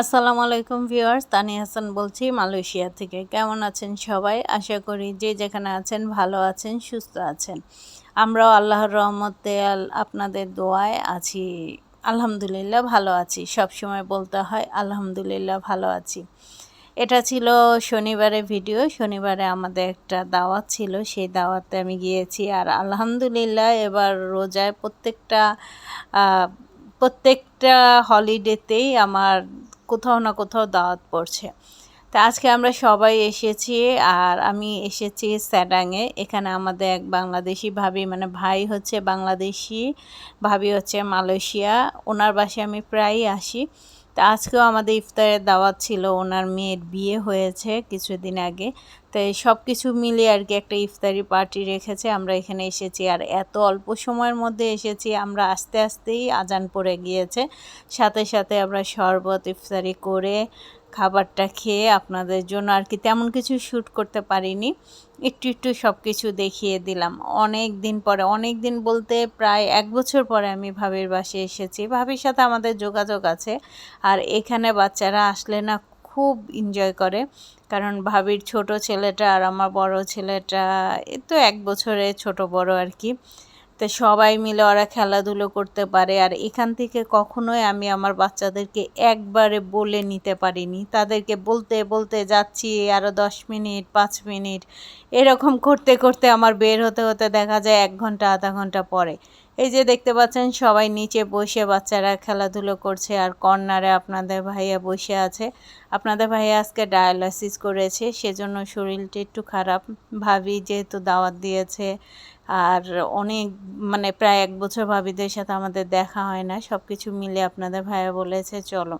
আসসালামু আলাইকুম ভিউয়ার্স, তানি হাসান বলছি মালয়েশিয়া থেকে। কেমন আছেন সবাই? আশা করি যে যেখানে আছেন ভালো আছেন, সুস্থ আছেন। আমরাও আল্লাহর রহমতে আপনাদের দোয়ায় আছি। আলহামদুলিল্লাহ ভালো আছি। সব সময় বলতে হয় আলহামদুলিল্লাহ ভালো আছি। এটা ছিল শনিবারের ভিডিও। শনিবারে আমাদের একটা দাওয়াত ছিল। সেই দাওয়াতে আমি গিয়েছি। আর আলহামদুলিল্লাহ এবার রোজায় প্রত্যেকটা প্রত্যেকটা হলিডেতেই আমার কোথাও না কোথাও দাওয়াত পড়ছে। তা আজকে আমরা সবাই এসেছি আর আমি এসেছি স্যাডাংয়ে। এখানে আমাদের এক বাংলাদেশি ভাবি মানে ভাই হচ্ছে বাংলাদেশি, ভাবি হচ্ছে মালয়েশিয়া। ওনার বাসে আমি প্রায়ই আসি। তা আজকেও আমাদের ইফতারের দাওয়াত ছিল, ওনার মেয়ের বিয়ে হয়েছে কিছুদিন আগে। তো সব কিছু মিলিয়ে আর কি একটা ইফতারি পার্টি রেখেছে, আমরা এখানে এসেছি। আর এত অল্প সময়ের মধ্যে এসেছি, আমরা আস্তে আস্তেই আজান পড়ে গিয়েছে। সাথে সাথে আমরা শরবত ইফতারি করে খাবারটা খেয়ে আপনাদের জন্য আর কি তেমন কিছু শ্যুট করতে পারিনি। একটু একটু সব কিছু দেখিয়ে দিলাম। অনেক দিন পরে, অনেক দিন বলতে প্রায় এক বছর পরে আমি ভাবির বাসে এসেছি। ভাবির সাথে আমাদের যোগাযোগ আছে। আর এখানে বাচ্চারা আসলে না খুব এনজয় করে। কারণ ভাবির ছোট ছেলেটা আর আমার বড় ছেলেটা, এ তো এক বছরে ছোট বড় আর কি। তো সবাই মিলে ওরা খেলাধুলো করতে পারে। আর এখান থেকে কখনোই আমি আমার বাচ্চাদেরকে একবারে বলে নিতে পারিনি। তাদেরকে বলতে বলতে যাচ্ছি আরও দশ মিনিট, পাঁচ মিনিট, এরকম করতে করতে আমার বের হতে হতে দেখা যায় এক ঘণ্টা, আধা ঘণ্টা পরে। এই যে দেখতে পাচ্ছেন, সবাই নিচে বসে বাচ্চারা খেলাধুলো করছে। আর কর্নারে আপনাদের ভাইয়া বসে আছে। আপনাদের ভাইয়া আজকে ডায়ালাসিস করেছে, সেজন্য শরীরটা একটু খারাপ। ভাবি যেহেতু দাওয়াত দিয়েছে আর অনেক মানে প্রায় এক বছর ভাবিদের সাথে আমাদের দেখা হয় না সব কিছু মিলে আপনাদের ভাইয়া বলেছে, চলো।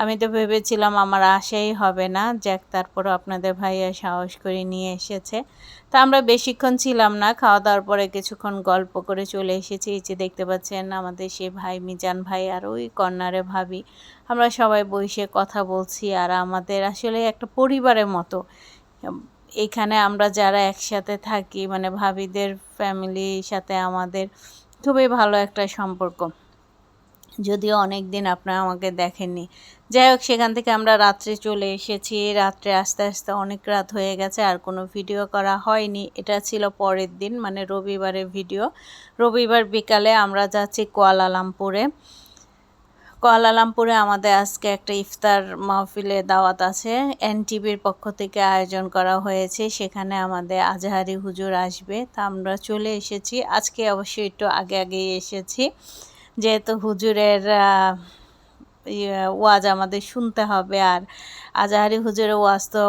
আমি তো ভেবেছিলাম আমার আশাই হবে না, যাক তারপরও আপনাদের ভাইয়া সাহস করে নিয়ে এসেছে। তা আমরা বেশিক্ষণ ছিলাম না খাওয়া দাওয়ার পরে কিছুক্ষণ গল্প করে চলে এসেছি, এই যে দেখতে পাচ্ছেন আমাদের সেই ভাই মিজান ভাই আর ওই কর্নারে ভাবি। আমরা সবাই বসে কথা বলছি, আর আমাদের আসলে একটা পরিবারের মতো। এখানে আমরা যারা একসাথে থাকি মানে ভাবিদের ফ্যামিলির সাথে আমাদের খুবই ভালো একটা সম্পর্ক। যদিও অনেক দিন আপনারা আমাকে দেখেননি। যাই হোক, সেখান থেকে আমরা রাত্রে চলে এসেছি। রাত্রে আস্তে আস্তে অনেক রাত হয়ে গেছে, আর কোনো ভিডিও করা হয়নি। এটা ছিল পরের দিন মানে রবিবারের ভিডিও রবিবার বিকালে আমরা যাচ্ছি কোয়ালালামপুরে। কোয়ালালামপুরে আমাদের আজকে একটা ইফতার মাহফিলে দাওয়াত আছে। এনটিভির পক্ষ থেকে আয়োজন করা হয়েছে। সেখানে আমাদের আজহারি হুজুর আসবে। তা আমরা চলে এসেছি। আজকে অবশ্যই একটু আগে আগেই এসেছি। যেহেতু হুজুরের ইয়ে, ওয়াজ আমাদের শুনতে হবে আর আজাহারি হুজুরের ওয়াজ তো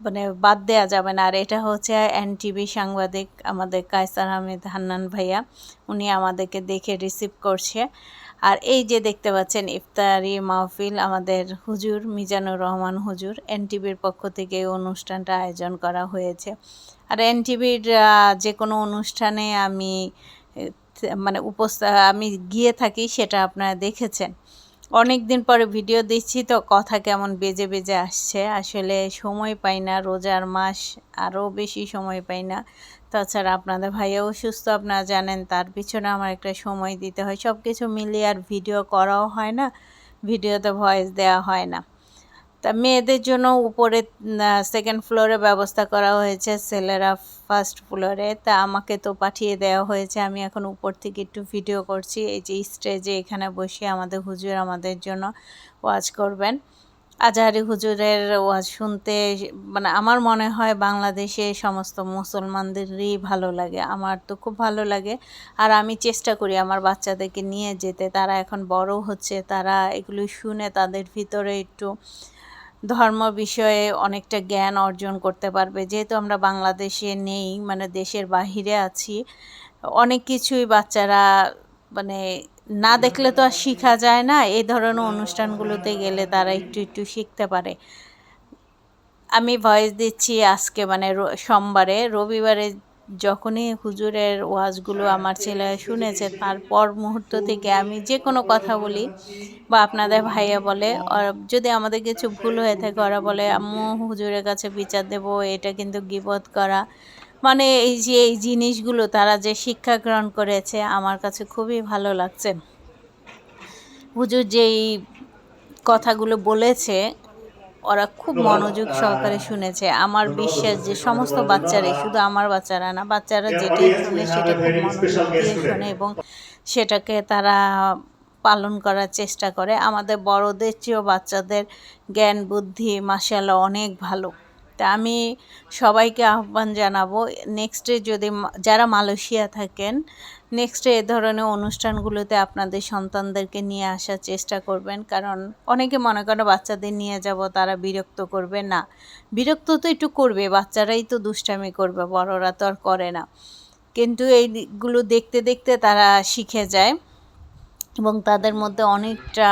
মানে বাদ দেওয়া যাবে না। আর এটা হচ্ছে এনটিভি সাংবাদিক আমাদের কায়সার আহমেদ হান্নান ভাইয়া। উনি আমাদেরকে দেখে রিসিভ করছে। আর এই যে দেখতে পাচ্ছেন, ইফতারি মাহফিল আমাদের হুজুর মিজানুর রহমান হুজুর, এনটিভির পক্ষ থেকে এই অনুষ্ঠানটা আয়োজন করা হয়েছে। আর এনটিভির যে কোনো অনুষ্ঠানে আমি মানে উপস্থা, আমি গিয়ে থাকি সেটা আপনারা দেখেছেন। অনেক দিন পরে ভিডিও দিচ্ছি তো কথা কেমন বেজে বেজে আসছে। আসলে সময় পাই না, রোজার মাস আরও বেশি সময় পাই না। তাছাড়া আপনাদের ভাইয়াও সুস্থ, আপনারা জানেন তার পিছনে আমার একটা সময় দিতে হয়। সব কিছু মিলিয়ে আর ভিডিও করাও হয় না, ভিডিওতে ভয়েস দেওয়া হয় না। তা মেয়েদের জন্য উপরে সেকেন্ড ফ্লোরে ব্যবস্থা করা হয়েছে, ছেলেরা ফার্স্ট ফ্লোরে তা আমাকে তো পাঠিয়ে দেওয়া হয়েছে, আমি এখন উপর থেকে একটু ভিডিও করছি। এই যে স্টেজে এখানে বসে আমাদের হুজুর আমাদের জন্য ওয়াজ করবেন। আজহারি হুজুরের ওয়াজ শুনতে মানে আমার মনে হয় বাংলাদেশে সমস্ত মুসলমানদেরই ভালো লাগে। আমার তো খুব ভালো লাগে। আর আমি চেষ্টা করি আমার বাচ্চাদেরকে নিয়ে যেতে। তারা এখন বড় হচ্ছে, তারা এগুলো শুনে তাদের ভিতরে একটু ধর্ম বিষয়ে অনেকটা জ্ঞান অর্জন করতে পারবে। যেহেতু আমরা বাংলাদেশে নেই মানে দেশের বাহিরে আছি, অনেক কিছুই বাচ্চারা মানে না দেখলে তো আর শেখা যায় না। এই ধরনের অনুষ্ঠানগুলোতে গেলে তারা একটু একটু শিখতে পারে। আমি ভয়েস দিচ্ছি আজকে মানে সোমবারে। রবিবারে যখনই হুজুরের ওয়াজগুলো আমার ছেলে শুনেছে তারপর মুহূর্ত থেকে আমি যে কোনো কথা বলি বা আপনাদের ভাইয়া বলে যদি আমাদের কিছু ভুল হয়ে থাকে, ওরা বলে, আম্মু, হুজুরের কাছে বিচার দেবো, এটা কিন্তু গিবত করা। মানে এই যে এই জিনিসগুলো তারা যে শিক্ষা গ্রহণ করেছে আমার কাছে খুবই ভালো লাগছে। হুজুর যেই কথাগুলো বলেছে, ওরা খুব মনোযোগ সহকারে শুনেছে। আমার বিশ্বাস যে সমস্ত বাচ্চারাই, শুধু আমার বাচ্চারা না, বাচ্চারা যেটাই শুনে সেটা খুব মনোযোগ দিয়ে শোনে এবং সেটাকে তারা পালন করার চেষ্টা করে। আমাদের বড়দের চেয়েও বাচ্চাদের জ্ঞান, বুদ্ধি মাসাল্লাহ অনেক ভালো। তা আমি সবাইকে আহ্বান জানাব নেক্সটে যদি যারা মালয়েশিয়া থাকেন নেক্সটে এ ধরনের অনুষ্ঠানগুলোতে আপনাদের সন্তানদেরকে নিয়ে আসার চেষ্টা করবেন। কারণ অনেকে মনে করে বাচ্চাদের নিয়ে যাব, তারা বিরক্ত করবে। না, বিরক্ত তো একটু করবে, বাচ্চারাই তো দুষ্টামি করবে, বড়রা তো আর করে না। কিন্তু এইগুলো দেখতে দেখতে তারা শিখে যায় এবং তাদের মধ্যে অনেকটা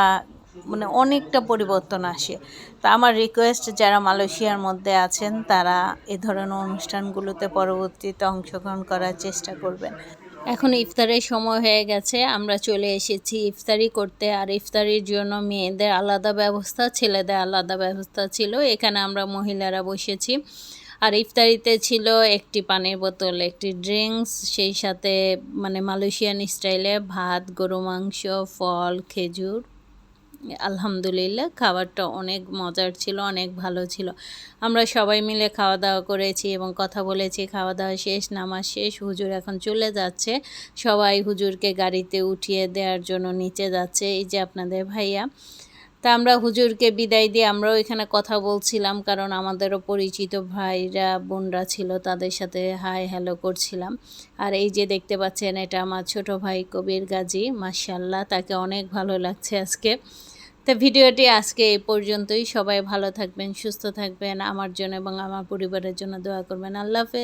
মানে অনেকটা পরিবর্তন আসে। তা আমার রিকোয়েস্ট যারা মালয়েশিয়ার মধ্যে আছেন, তারা এ ধরনের অনুষ্ঠানগুলোতে পরবর্তীতে অংশগ্রহণ করার চেষ্টা করবেন। এখন ইফতারের সময় হয়ে গেছে, আমরা চলে এসেছি ইফতারি করতে। আর ইফতারির জন্য মেয়েদের আলাদা ব্যবস্থা, ছেলেদের আলাদা ব্যবস্থা ছিল। এখানে আমরা মহিলারা বসেছি। আর ইফতারিতে ছিল একটি পানির বোতল, একটি ড্রিঙ্কস, সেই সাথে মানে মালয়েশিয়ান স্টাইলে ভাত গরু মাংস, ফল, খেজুর। আলহামদুলিল্লাহ, খাবারটা অনেক মজার ছিল, অনেক ভালো ছিল। আমরা সবাই মিলে খাওয়া দাওয়া করেছি এবং কথা বলেছি খাওয়া দাওয়া শেষ, নামাজ শেষ, হুজুর এখন চলে যাচ্ছে। সবাই হুজুরকে গাড়িতে উঠিয়ে দেওয়ার জন্য নিচে যাচ্ছে। এই যে আপনাদের ভাইয়া। তা আমরা হুজুরকে বিদায় দিয়ে আমরাও এখানে কথা বলছিলাম, কারণ আমাদেরও পরিচিত ভাইরা, বোনরা ছিল, তাদের সাথে হাই হ্যালো করছিলাম। আর এই যে দেখতে পাচ্ছেন, এটা আমার ছোট ভাই কবির গাজী মার্শাল্লাহ তাকে অনেক ভালো লাগছে আজকে। তো ভিডিওটি আজকে এই পর্যন্তই। সবাই ভালো থাকবেন, সুস্থ থাকবেন, আমার জন্য এবং আমার পরিবারের জন্য দোয়া করবেন। আল্লাহ হাফেজ।